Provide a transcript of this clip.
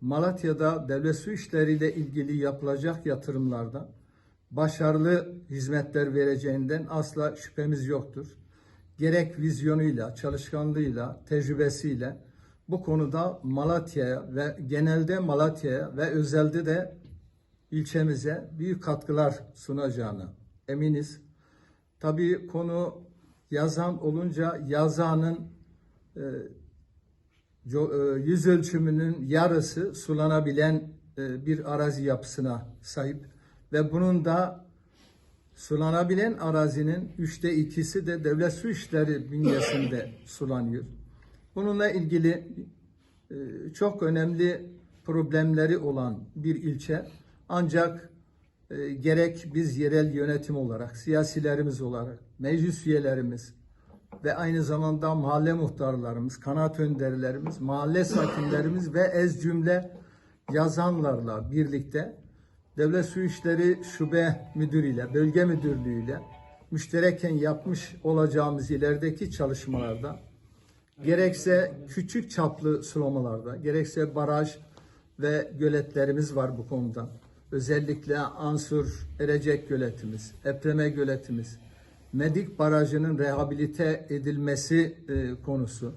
Malatya'da devlet su işleriyle ilgili yapılacak yatırımlarda başarılı hizmetler vereceğinden asla şüphemiz yoktur. Gerek vizyonuyla, çalışkanlığıyla, tecrübesiyle bu konuda Malatya'ya ve genelde Malatya'ya ve özelde de ilçemize büyük katkılar sunacağını eminiz. Tabii konu yazan olunca yazanın e, yüz ölçümünün yarısı sulanabilen e, bir arazi yapısına sahip ve bunun da sulanabilen arazinin üçte ikisi de devlet su işleri bünyesinde sulanıyor. Bununla ilgili e, çok önemli problemleri olan bir ilçe ancak e, gerek biz yerel yönetim olarak, siyasilerimiz olarak, meclis üyelerimiz ve aynı zamanda mahalle muhtarlarımız, kanaat önderlerimiz, mahalle sakinlerimiz ve ez cümle yazanlarla birlikte Devlet Su İşleri Şube Müdürüyle, Bölge Müdürlüğüyle müştereken yapmış olacağımız ilerideki çalışmalarda gerekse küçük çaplı sulamalarda, gerekse baraj ve göletlerimiz var bu konuda. Özellikle Ansur Erecek göletimiz, Epreme göletimiz, Medik Barajı'nın rehabilite edilmesi e, konusu.